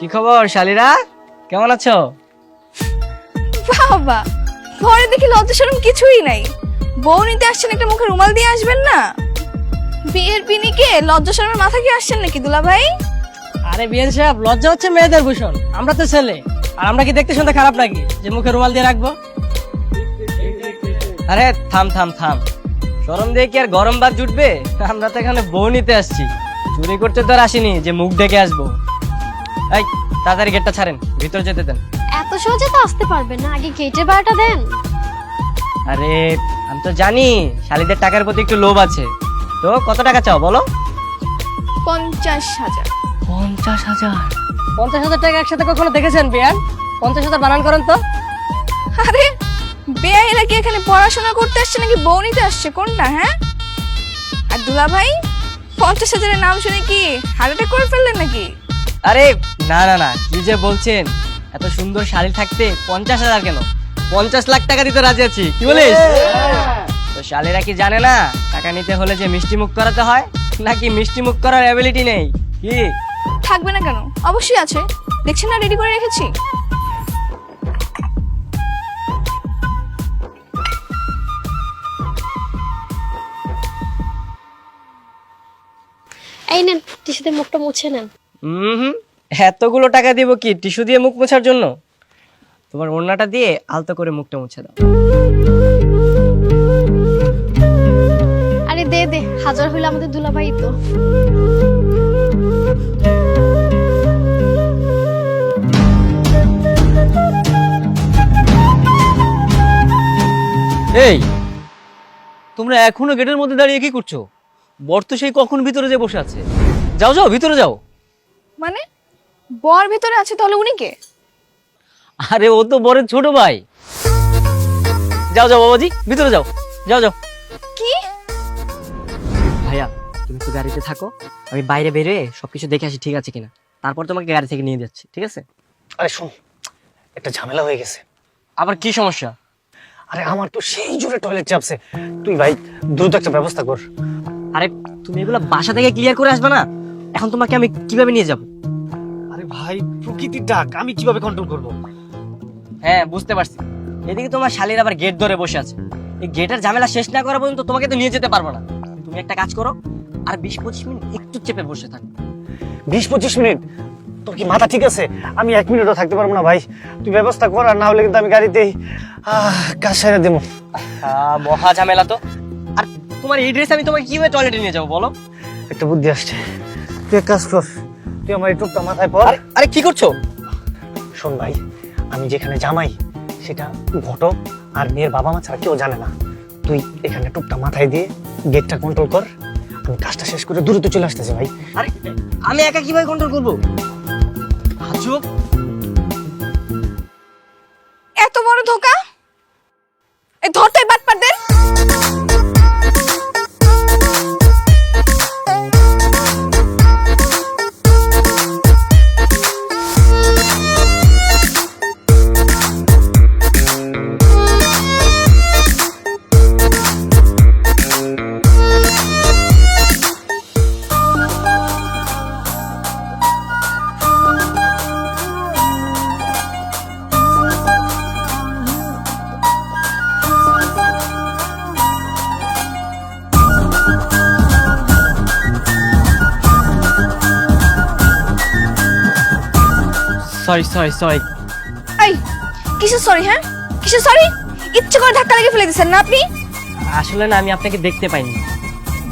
কি খবর শালিরা? কেমন আছো? বাবা পরে দেখি লজ্জা শরম কিছুই নাই। বউ নিতে আসছেন একটা মুখে রুমাল দিয়ে আসবেন না? বিয়ের পিনিকে লজ্জা শরমের মাথা কি আসছেন নাকি দুলা ভাই আরে বিয়েন সাহেব লজ্জা হচ্ছে মেয়েদের ভূষণ। আমরা তো ছেলে। আর আমরা কি দেখতে শুনতে খারাপ নাকি? যে মুখে রুমাল দিয়ে রাখব? আরে থাম থাম থাম। গরম দিয়ে কি আর গরম ভাত জুটবে? আমরা তো এখানে বউ নিতে আসছি। চুরি করতে তো আর আসিনি যে মুখ ডেকে আসব। এই তাড়াতাড়ি গেটটা ছাড়েন ভিতরে যেতে দেন। এত সহজে তো আসতে পারবেন না আগে গেটের ভাড়াটা দেন। আরে আমি তো জানি শালিদের টাকার প্রতি একটু লোভ আছে। তো কত টাকা চাও বলো? পঞ্চাশ হাজার। পঞ্চাশ হাজার? পঞ্চাশ হাজার টাকা একসাথে কখনো দেখেছেন বিয়ান? পঞ্চাশ হাজার বানান করেন তো। আরে কি এখানে পড়াশোনা করতে আসছে নাকি বউ নিতে আসছে কোনটা হ্যাঁ? আর দুলা ভাই পঞ্চাশ হাজারের নাম শুনে কি হার্ট অ্যাটাক করে ফেললেন নাকি? আরে না না না কি যে বলছেন? এত সুন্দর শাড়ি থাকতে পঞ্চাশ হাজার কেন? পঞ্চাশ লাখ টাকা দিতে রাজি আছি কি বলিস? তো শালিরা কি জানে না টাকা নিতে হলে যে মিষ্টি মুখ করাতে হয় নাকি মিষ্টি মুখ করার অ্যাবিলিটি নেই? কি? থাকবে না কেন? অবশ্যই আছে। দেখছেন না রেডি করে রেখেছি? এই নেন টিস্যুতে মুখটা মুছে নেন। হুম এতগুলো টাকা দিব কি টিস্যু দিয়ে মুখ মোছার জন্য? তোমার ওড়নাটা দিয়ে আলতো করে মুখটা মুছে দাও। আরে দে দে হাজার হইলে আমাদের দুলাভাই তো। এই তোমরা এখনও গেটের মধ্যে দাঁড়িয়ে কি করছ? বর তো সেই কখন ভিতরে যে বসে আছে। যাও যাও ভিতরে যাও। মানে? বর ভেতরে আছে তাহলে উনি কে? আরে ও তো বরের ছোট ভাই। যাও যাও বাবাজি ভিতরে যাও। যাও যাও। কি? ভাইয়া তুমি একটু গাড়িতে থাকো। আমি বাইরে বেরিয়ে সবকিছু দেখে আসি ঠিক আছে কিনা। তারপর তোমাকে গাড়ি থেকে নিয়ে যাচ্ছি ঠিক আছে? আরে শোন একটা ঝামেলা হয়ে গেছে। আবার কি সমস্যা? আরে আমার তো সেই জোরে টয়লেট চাপছে। তুই ভাই দ্রুত একটা ব্যবস্থা কর। আরে তুমি এগুলো বাসা থেকে ক্লিয়ার করে আসবে না? এখন তোমাকে আমি কীভাবে নিয়ে যাব? আরে ভাই প্রকৃতির ডাক আমি কীভাবে কন্ট্রোল করব? হ্যাঁ বুঝতে পারছি। এদিকে তোমার শালির আবার গেট ধরে বসে আছে। এই গেটের ঝামেলা শেষ না করা পর্যন্ত তোমাকে তো নিয়ে যেতে পারব না। তুমি একটা কাজ করো আর বিশ পঁচিশ মিনিট একটু চেপে বসে থাকো। বিশ পঁচিশ মিনিট? তোর কি মাথা ঠিক আছে? আমি এক মিনিটও থাকতে পারব না ভাই। তুই ব্যবস্থা কর আর না হলে কিন্তু আমি গাড়িতেই আহ, কাজ সেরে দেবো। আহ, মহা ঝামেলা তো। আর তোমার এই ড্রেস আমি তোমাকে কীভাবে টয়লেটে নিয়ে যাব বলো? একটা বুদ্ধি আসছে। তুই এক কাজ কর তুই আমার এই টুকটা মাথায় পর। আরে আরে কি করছ? শোন ভাই আমি যেখানে জামাই সেটা ঘটক আর মেয়ের বাবা মা ছাড়া কেউ জানে না। তুই এখানে টুকটা মাথায় দিয়ে গেটটা কন্ট্রোল কর। আমি কাজটা শেষ করে দ্রুত চলে আসতেছি ভাই। আরে আমি একা কীভাবে কন্ট্রোল করব? আজব এত বড় ধোকা? এই ধরতে বাট সরি সরি সরি এই কিসের সরি হ্যাঁ? কিসের সরি ইচ্ছে করে ধাক্কা লেগে ফেলে দিচ্ছেন না আপনি? আসলে না আমি আপনাকে দেখতে পাইনি।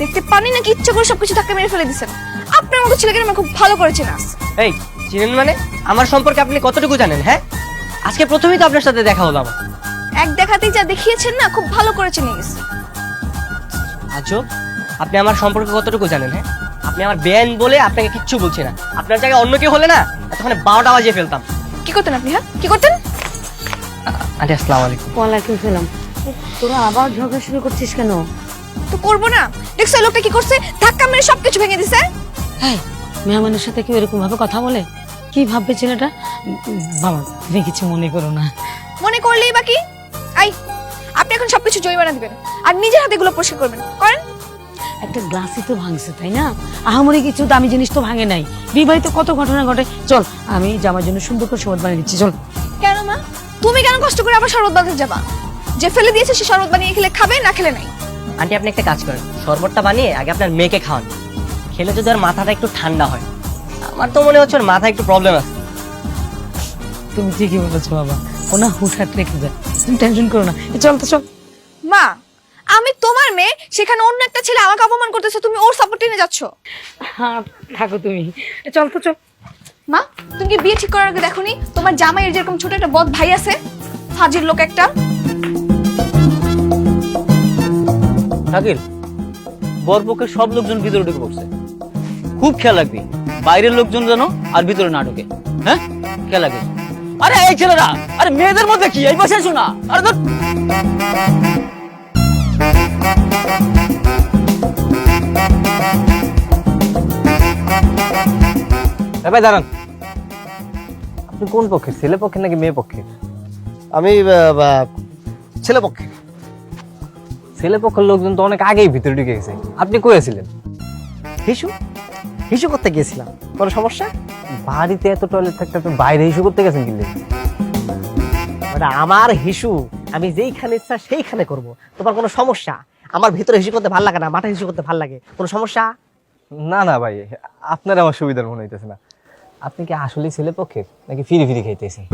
দেখতে পানি নাকি? ইচ্ছে করে সবকিছু ধাক্কা মেরে ফেলে দিচ্ছেন আপনার মতো ছেলেকে আমি খুব ভালো করে চেনা। এই চিনেন মানে? আমার সম্পর্কে আপনি কতটুকু জানেন হ্যাঁ? আজকে প্রথমেই তো আপনার সাথে দেখা হলো আমার। এক দেখাতেই যা দেখিয়েছেন না খুব ভালো করে চিনে গেছে। আজব আপনি আমার সম্পর্কে কতটুকু জানেন হ্যাঁ? আপনি আমার বেআইন বলে আপনাকে কিচ্ছু বলছি না। আপনার জায়গায় অন্য কেউ হলে না এতক্ষণে বারোটা বাজিয়ে ফেলতাম। কি করতেন আপনি হ্যাঁ? কি করতেন? আন্টি আসসালামু আলাইকুম। ওয়ালাইকুম সালাম। তোরা আবার ঝগড়া শুরু করছিস কেন? তো করব না। দেখছ লোকটা কি করছে? ধাক্কা মেরে সবকিছু ভেঙে দিছে। হ্যাঁ মেহমানের সাথে কেউ এরকম ভাবে কথা বলে? কি ভাববে ছেলেটা? বাবা তুমি কিছু মনে করো না। মনে করলেই বাকি আই আপনি এখন সবকিছু জরিমানা দিবেন। আর নিজের হাতে এগুলো পরিষ্কার করবেন। করেন। একটা গ্লাসই তো ভাঙছে তাই না? আহামরি কিছু দামি জিনিস তো ভাঙে নাই। বিবাহিত কত ঘটনা ঘটে? চল আমি জামার জন্য সুন্দর করে শরবত বানিয়ে দিচ্ছি চল। কেন মা? তুমি কেন কষ্ট করে আবার শরবত বানাতে যাবা? যে ফেলে দিয়েছে সে শরবত বানিয়ে খেলে খাবে না খেলে নাই? আন্টি আপনি একটা কাজ করেন। শরবতটা বানিয়ে আগে আপনার মেয়েকে খাওয়ান। খেলে যদি আর মাথাটা একটু ঠান্ডা হয়। আমার তো মনে হচ্ছে ওর মাথায় একটু প্রবলেম আছে। তুমি ঠিকই বলেছ বাবা। ও না হুটহাট রেখে যায়। তুমি টেনশন করো না। চল তো চল। মা আমি তোমার মেয়ে সেখানে অন্য একটা ছেলে আমাকে অপমান করতেছে তুমি ওর সাপোর্ট টেনে যাচ্ছ। হ্যাঁ থাকো তুমি। চল তো চল। মা তুমি কি বিয়ে ঠিক করার আগে দেখোনি? তোমার জামাইয়ের যেরকম ছোট একটা বদ ভাই আছে ফাজির লোক একটা। শাকিল বরপক্ষের সব লোকজন ভিতরে ঢুকে পড়ছে। খুব খেয়াল রাখবি বাইরের লোকজন যেন আর ভিতরে না ঢোকে। হ্যাঁ? খেয়াল রাখবি আরে এই ছেলেরা! আরে মেয়েদের মধ্যে কি? এই পাশে শোনা আরে ধুর। ভাই দাঁড়ান। আপনি কোন পক্ষে ছেলে পক্ষে নাকি মেয়ে পক্ষে আমি ছেলে পক্ষে ছেলে পক্ষের লোকজন তো অনেক আগেই ভিতরে ঢুকে গেছে। আপনি কয়েছিলেন হিসু? হিসু করতে গিয়েছিলাম কোনো সমস্যা? বাড়িতে এত টয়লেট থাকতে আপনি বাইরে ইস্যু করতে গেছেন কিনলে আমার হিসু আমি যেইখানে ইচ্ছা সেইখানে করব। তোমার কোনো সমস্যা? আমার ভিতরে হিসু করতে ভালো লাগে না মাঠে হিসু করতে ভালো লাগে। কোনো সমস্যা? না না ভাই আপনার আমার সুবিধার মনে হইতেছে না। আপনি কি আসলে ছেলে পক্ষে নাকি ফিরি ফিরি খাইতেছেন?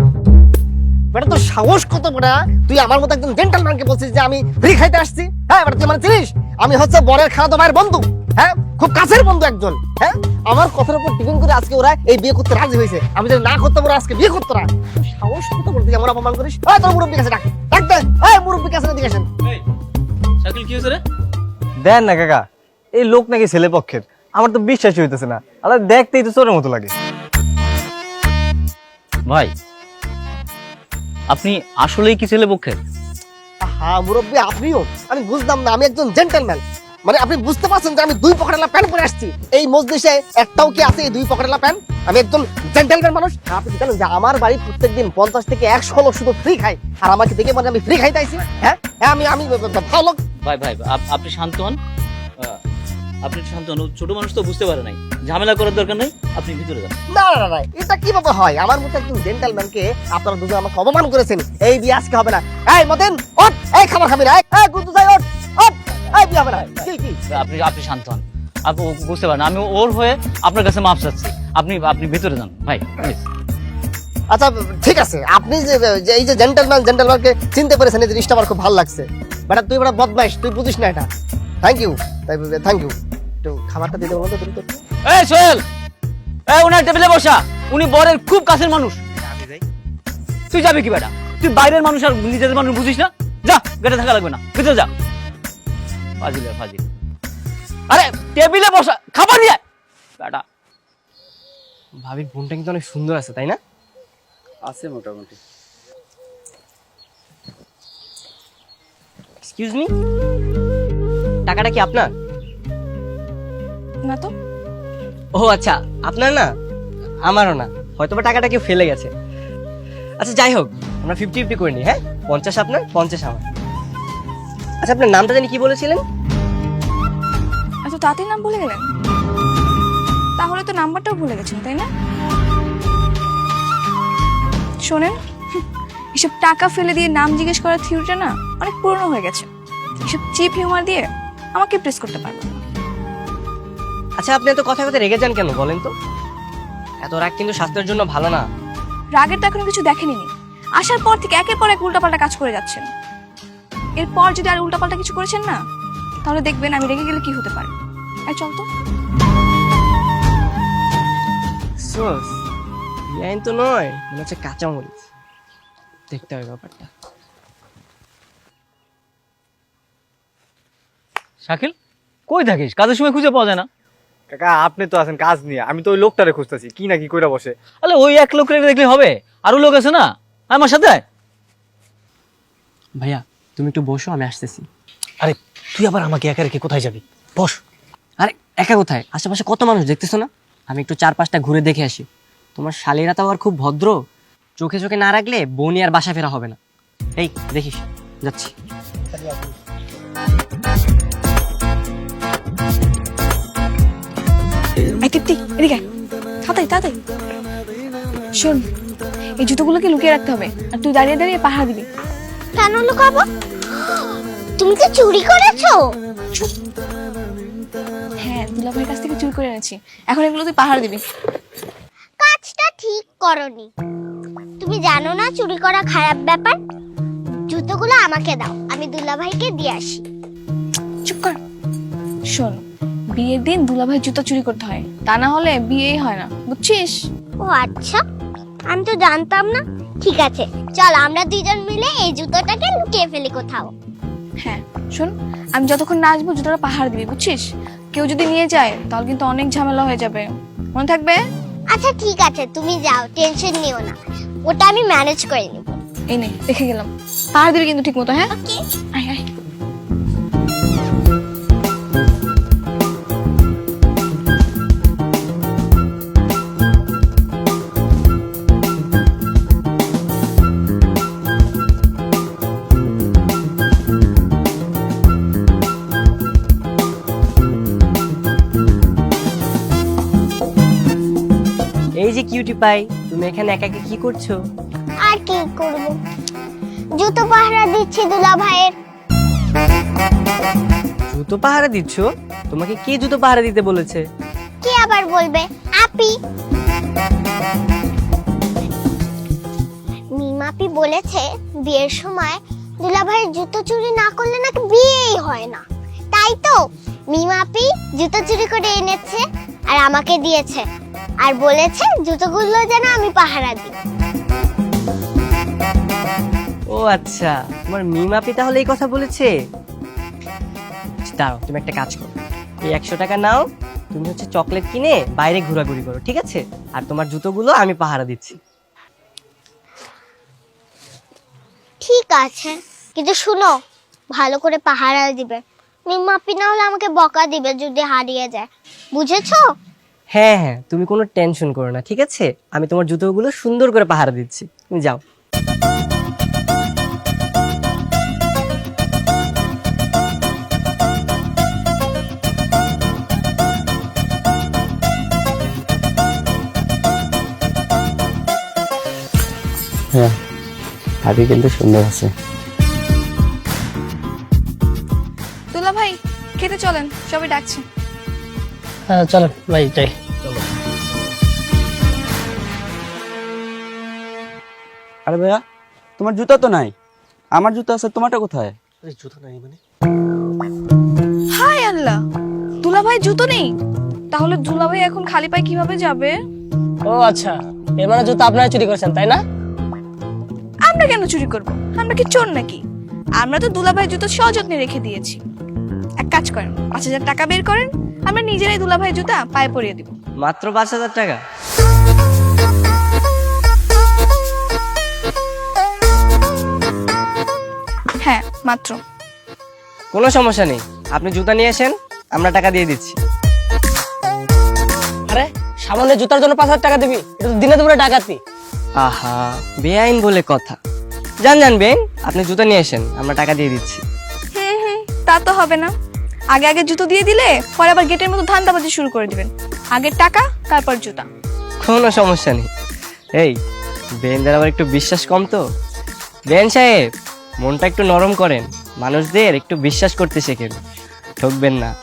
বেটা তোর সাহস কত বড়? তুই আমার মতো একজন জেন্টালম্যানকে বলছিস যে আমি ফ্রি খাইতে আসছি? হ্যাঁ বেটা তুই মানে চিনিস? আমি হচ্ছে বরের খাওয়া বন্ধু। হ্যাঁ খুব কাছের বন্ধু একজন। হ্যাঁ আমার কথার উপর টিফিন করে আজকে ওরা এই বিয়ে করতে রাজি হয়েছে। আমি যদি না করতে ওরা আজকে বিয়ে করতে না সাহস কত বড়? তুই আমার অপমান করিস? তোর মুরব্বী কাছে ডাক। ডাক দে। ওই মুরব্বী কাছে দিকে আসেন। শাকিল কি হয়েছে রে? দেন না কাকা এই লোক নাকি ছেলে পক্ষের আমার তো বিশ্বাসই হইতেছে না। আলা দেখতেই তো চোরের মতো লাগে। ভাই আপনি আসলেই কি ছেলে পক্ষের? হ্যাঁ মুরব্বী আপনিও? আমি বুঝলাম না আমি একজন জেন্টলম্যান মানে আপনি বুঝতে পারছেন যে আমি দুই পকেটেলা প্যান্ট পরে আসছি। এই মজলিসে একটাও কি আছে এই দুই পকেটেলা প্যান্ট? আমি একজন জেন্টলম্যান মানুষ। আপনি জানেন যে আমার বাড়ি প্রত্যেকদিন পঞ্চাশ থেকে একশো লোক শুধু ফ্রি খাই আর আমাকে দেখে মানে আমি ফ্রি খাইতে আইছি। হ্যাঁ? হ্যাঁ আমি আমি ভালো লোক। ভাই ভাই আপনি শান্ত হন। আপনি শান্ত হন। ছোট মানুষ তো বুঝতে পারে নাই। ঝামেলা করার দরকার নেই আপনি ভিতরে যান। না না না এটা কীভাবে হয়? আমার মতো একজন জেন্টলম্যানকে আপনারা দুজন আমাকে অপমান করেছেন। এই বিয়ে আজকে হবে না। এই মতেন ওঠ এই খাবার খাবি না। এই, এই গুদ্দু যাই ওঠ। আপনি আপনি শান্ত হন। আপনি বুঝতে পারেন আমি ওর হয়ে আপনার কাছে মাপ চাচ্ছি। আপনি আপনি ভিতরে যান ভাই প্লিজ আচ্ছা ঠিক আছে আপনি যে এই যে জেন্টলম্যান জেন্টলম্যানকে চিনতে পেরেছেন এই জিনিসটা আমার খুব ভালো লাগছে। বেটা তুই বড় বদমাইশ তুই বুঝিস না এটা। থ্যাংক ইউ থ্যাংক ইউ একটু খাবারটা দিতে বলো তো তুমি তো? এই সোহেল! এই ওনার টেবিলে বসা। উনি বরের খুব কাছের মানুষ। তুই যাবি কি বেটা? তুই বাইরের মানুষ আর নিজেদের মানুষ বুঝিস না? যা গেটে থাকা লাগবে না। ভিতরে যা। ফাজিল আর ফাজিল। আরে টেবিলে বসা খাবার নিয়ে। বেটা। ভাবির বোনটা কিন্তু অনেক সুন্দর আছে তাই না? আছে মোটামুটি। এক্সকিউজ মি টাকাটা কি আপনার? না তো। ও আচ্ছা আপনার না? আমারও না। হয়তো বা টাকাটা কেউ ফেলে গেছে। আচ্ছা যাই হোক আমরা ফিফটি ফিফটি করে নিই হ্যাঁ? পঞ্চাশ আপনার পঞ্চাশ আমার। আচ্ছা আপনার নামটা জানি কি বলেছিলেন? আচ্ছা তাড়াতাড়ি নাম ভুলে গেলেন? তাহলে তো নাম্বারটাও ভুলে গেছেন তাই না? শোনেন এসব টাকা ফেলে দিয়ে নাম জিজ্ঞেস করার থিওরিটা না অনেক পুরনো হয়ে গেছে। এসব চিপ হিউমার দিয়ে আমাকে প্রেস করতে পারবেন আচ্ছা আপনি এত কথা কথা রেগে যান কেন বলেন তো? এত রাগ কিন্তু স্বাস্থ্যের জন্য ভালো না। রাগের তো এখনও কিছু দেখেনি আসার পর থেকে একের পর এক উল্টাপাল্টা কাজ করে যাচ্ছেন। এরপর যদি আর উল্টাপাল্টা কিছু করেছেন না তাহলে দেখবেন আমি রেগে গেলে কি হতে পারে। এই চল তো। সোস আইন তো নয় মনে হচ্ছে কাঁচা মরিচ দেখতে হবে ব্যাপারটা। শাকিল কই থাকিস? কাজের সময় খুঁজে পাওয়া যায় না। কাকা আপনি তো আছেন কাজ নিয়ে আমি তো ওই লোকটারে খুঁজতেছি কি না কি কইরা বসে। আরে ওই এক লোক রেখে দেখলে হবে? আরও লোক আছে না? আমার সাথে আয়। ভাইয়া তুমি একটু বসো আমি আসতেছি। আরে তুই আবার আমাকে একা রেখে কোথায় যাবি? বস। আরে একা কোথায়? আশেপাশে কত মানুষ দেখতেছো না? আমি একটু চার পাঁচটা ঘুরে দেখে আসি। তোমার শালীরা তো আবার খুব ভদ্র। চোখে চোখে না রাখলে বনি আর বাসা ফেরা হবে না। এই দেখিস। যাচ্ছি। তৃপ্তি এদিকে তাড়াতাড়ি তাড়াতাড়ি। শোন এই জুতোগুলোকে লুকিয়ে রাখতে হবে। আর তুই দাঁড়িয়ে দাঁড়িয়ে পাহারা দিবি। কেন লুকাবো? তুমি কি চুরি করেছ। হ্যাঁ দুলাভাইয়ের কাছ থেকে চুরি করে এনেছি। এখন এগুলো তুই পাহারা দিবি। কাজটা ঠিক করনি। তুমি জানো না চুরি করা খারাপ ব্যাপার? জুতোগুলো আমাকে দাও আমি দুলাভাইকে দিয়ে আসি। চুপ কর। শোন বিয়ের দিন দুলাভাই জুতো চুরি করতে হয়। তা না হলে বিয়েই হয় না বুঝছিস? ও আচ্ছা আমি তো জানতাম না। ঠিক আছে চল আমরা দুজন মিলে এই জুতোটাকে লুকিয়ে ফেলি কোথাও। হ্যাঁ শোন আমি যতক্ষণ না আসব জুতোটা পাহাড় দিবি বুঝছিস? কেউ যদি নিয়ে যায় তাহলে কিন্তু অনেক ঝামেলা হয়ে যাবে। মনে থাকবে? আচ্ছা ঠিক আছে তুমি যাও টেনশন নিও না। ওটা আমি ম্যানেজ করে নেব। এই নে দেখে গেলাম। পাহাড় দিবি কিন্তু ঠিক মতো হ্যাঁ কিউটি পাই। তুমি এখানে একা একা কি করছ? আর কি করব? জুতো পাহারা দিচ্ছি দুলা ভাইয়ের। জুতো পাহারা দিচ্ছ? তোমাকে কে জুতো পাহারা দিতে বলেছে? কে আবার বলবে? আপি। মিমাপি বলেছে বিয়ের সময় দুলা ভাইয়ের জুতো চুরি না করলে নাকি বিয়েই হয় না। তাই তো মিমাপি জুতো চুরি করে এনেছে আর আমাকে দিয়েছে। আর বলেছে জুতোগুলো যেন আমি পাহারা দিই। ও আচ্ছা তোমার মিমাপি তাহলে এই কথা বলেছে? দাঁড়াও তুমি একটা কাজ করো। এই একশো টাকা নাও তুমি হচ্ছে চকলেট কিনে বাইরে ঘোরাঘুরি করো ঠিক আছে? আর তোমার জুতোগুলো আমি পাহারা দিচ্ছি। ঠিক আছে কিন্তু শুনো ভালো করে পাহারা দিবে। মিমাপি না হলে আমাকে বকা দিবে যদি হারিয়ে যায়। বুঝেছ? হ্যাঁ হ্যাঁ তুমি কোনো টেনশন করো না ঠিক আছে? আমি তোমার জুতোগুলো সুন্দর করে পাহারা দিচ্ছি। তুমি যাও। হ্যাঁ হাবি কিন্তু সুন্দর আছে। দুলাভাই খেতে চলেন সবাই ডাকছে। হ্যাঁ চলো ভাই যাই। আরে ভাইয়া তোমার জুতা তো নাই। আমার জুতা আছে তোমারটা কোথায়? আরে জুতো নাই মানে? হাই আল্লাহ দুলাভাই জুতো নেই? তাহলে দুলা ভাই এখন খালি পায়ে কীভাবে যাবে? ও আচ্ছা এর মানে জুতো আপনারা চুরি করেছেন তাই না? আমরা কেন চুরি করব? আমরা কি চোর নাকি? আমরা তো দুলা ভাই জুতো সযত্নে রেখে দিয়েছি। এক কাজ করেন পাঁচ হাজার টাকা বের করেন আমরা নিজেরাই দুলা ভাই জুতা পায়ে পরিয়ে দিব। মাত্র পাঁচ হাজার টাকা? হ্যাঁ মাত্র। কোনো সমস্যা নেই। আপনি জুতা নিয়ে আসেন আমরা টাকা দিয়ে দিচ্ছি। আরে সামান্য জুতার জন্য পাঁচ হাজার টাকা দিবি? এটা তো দিনে দুপুরে ডাকাতি। আহা বেআইন বলে কথা। জান জান বেন আপনি জুতা নিয়ে আসেন আমরা টাকা দিয়ে দিচ্ছি। হুম হুম তা তো হবে না। আগে আগে জুতো দিয়ে দিলে পরে আবার গেটের মতো ধান্দাবাজি শুরু করে দিবেন। আগে টাকা তারপর জুতা। কোনো সমস্যা নেই। এই বেনদের আবার একটু বিশ্বাস কম তো? বেন সাহেব মনটা একটু নরম করেন। মানুষদের একটু বিশ্বাস করতে শেখেন। ঠকবেন না।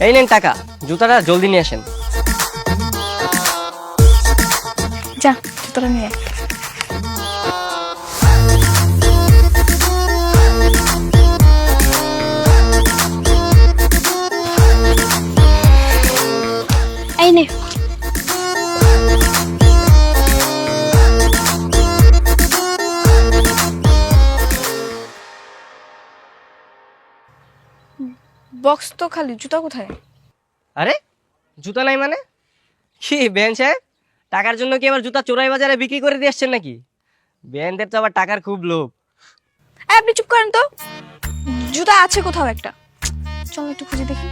এই নেন টাকা, জুতাটা জলদি নিয়ে আসেন। যা, জুতোটা নিয়ে বক্স তো খালি জুতা কোথায়? আরে জুতা নাই মানে? কি বেন সাহেব টাকার জন্য কি আবার জুতা চোরাই বাজারে বিক্রি করে দিয়ে আসছেন নাকি? বেনদের তো আবার টাকার খুব লোভ। আপনি চুপ করেন তো। জুতা আছে কোথাও একটা। চল একটু খুঁজে দেখি।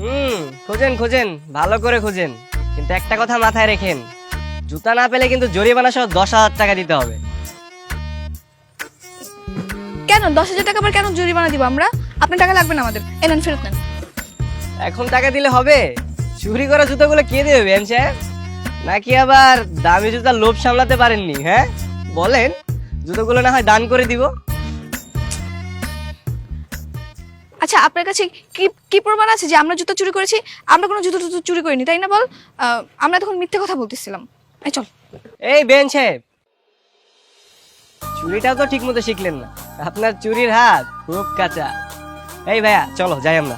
হুম খোঁজেন খোঁজেন ভালো করে খোঁজেন। কিন্তু একটা কথা মাথায় রেখেন জুতা না পেলে কিন্তু জরিমানা সহ দশ হাজার টাকা দিতে হবে। কেন? দশ হাজার টাকা আবার কেন জরিমানা দিব আমরা? আপনার টাকা লাগবে না আমাদের। এনেন ফেরত নেন। এখন টাকা দিলে হবে? চুরি করা জুতোগুলো কে দেবে বেন সাহেব? নাকি আবার দামি জুতার লোভ সামলাতে পারেননি হ্যাঁ? বলেন জুতোগুলো না হয় দান করে দিব। আচ্ছা আপনার কাছে কি কি প্রমাণ আছে যে আমরা জুতো চুরি করেছি? আমরা কোনো জুতো টুতো চুরি করিনি তাই না বল? আমরা তখন মিথ্যে কথা বলতেছিলাম। এই চল। এই বেন সাহেব চুরিটাও তো ঠিক মতো শিখলেন না। আপনার চুরির হাত খুব কাঁচা। এই ভাইয়া চলো যাই আমরা।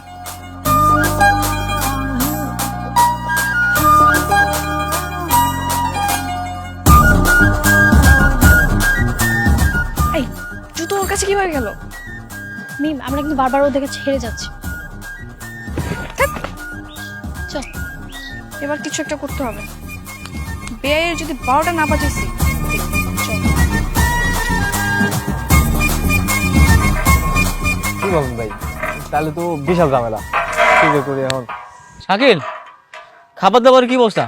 এই জুতো ওর কাছে কীভাবে গেল? মিম আমরা কিন্তু বারবার ওর ছেড়ে যাচ্ছি। চল এবার কিছু একটা করতে হবে। বেয়ের যদি বারোটা না বাজেছি কি বলেন ভাই? তাহলে তো বিশাল ঝামেলা। কি যে করি এখন? শাকিল খাবার দাবার কি অবস্থা?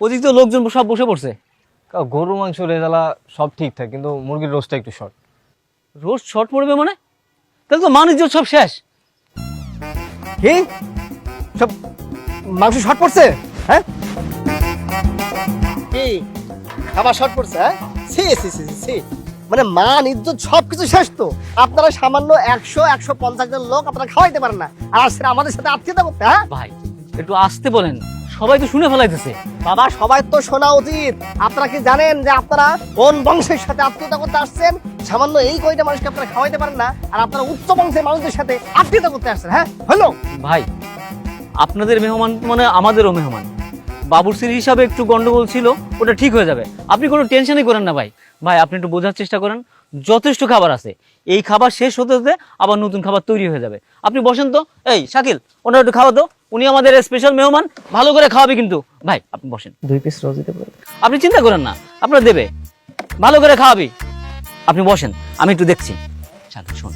ওদিক তো লোকজন সব বসে পড়ছে। গরু মাংস রেজালা সব ঠিকঠাক কিন্তু মুরগির রোস্টটা একটু শর্ট রোজ শর্ট পড়বে মানে? তাহলে তো মানুষ সব শেষ। কি? সব মাংস শর্ট পড়ছে? হ্যাঁ? কি? খাবার শর্ট পড়ছে হ্যাঁ? সি সি সি সি মানে মান ইজ্জত সব কিছু শেষ তো। আপনারা সামান্য একশো একশো পঞ্চাশ জন লোক আপনারা খাওয়াইতে পারেন না। আর সেটা আমাদের সাথে আত্মীয়তা করতে হ্যাঁ? ভাই একটু আসতে বলেন। সবাই তো শুনে ফেলাইতেছে। বাবা সবাই তো শোনা উচিত। আপনারা কি জানেন যে আপনারা কোন বংশের সাথে আত্মীয়তা করতে আসছেন? সামান্য এই কয়টা মানুষকে আপনারা খাওয়াইতে পারেন না আর আপনারা উচ্চ বংশের মানুষদের সাথে আত্মীয়তা করতে আসছেন হ্যাঁ? হলো? ভাই আপনাদের মেহমান মানে আমাদেরও মেহমান। বাবুরসির হিসাবে একটু গন্ডগোল ছিল ওটা ঠিক হয়ে যাবে। আপনি কোনো টেনশনই করেন না ভাই। ভাই আপনি একটু বোঝার চেষ্টা করেন যথেষ্ট খাবার আছে। এই খাবার শেষ হতে হতে আবার নতুন খাবার তৈরি হয়ে যাবে। আপনি বসেন তো। এই শাকিল ওনার একটু খাওয়া তো উনি আমাদের স্পেশাল মেহমান ভালো করে খাওয়াবে কিন্তু। ভাই আপনি বসেন। দুই পিস রোজ দিতে পারবে। আপনি চিন্তা করেন না আপনার দেবে। ভালো করে খাওয়াবি। আপনি বসেন আমি একটু দেখছি। শাকিল শোন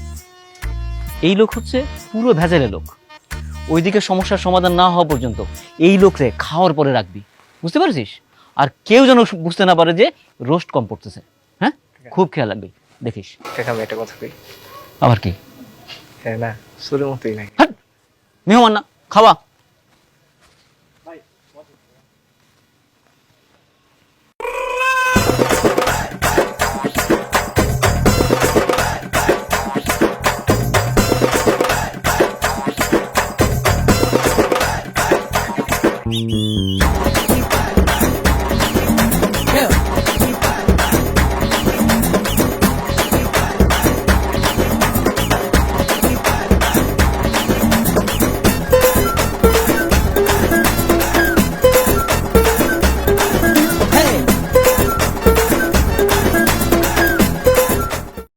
এই লোক হচ্ছে পুরো ভেজালে লোক। ওইদিকে সমস্যার সমাধান না হওয়া পর্যন্ত এই লোকরে খাওয়ার পরে রাখবি। বুঝতে পারছিস? আর কেউ যেন বুঝতে না পারে যে রোস্ট কম পড়তেছে। হ্যাঁ? খুব খেয়াল রাখবি। দেখিস। কাকা আমি একটা কথা কই? আবার কি? হ্যাঁ না সুরের মতোই নাই। মেহমান না খাওয়া।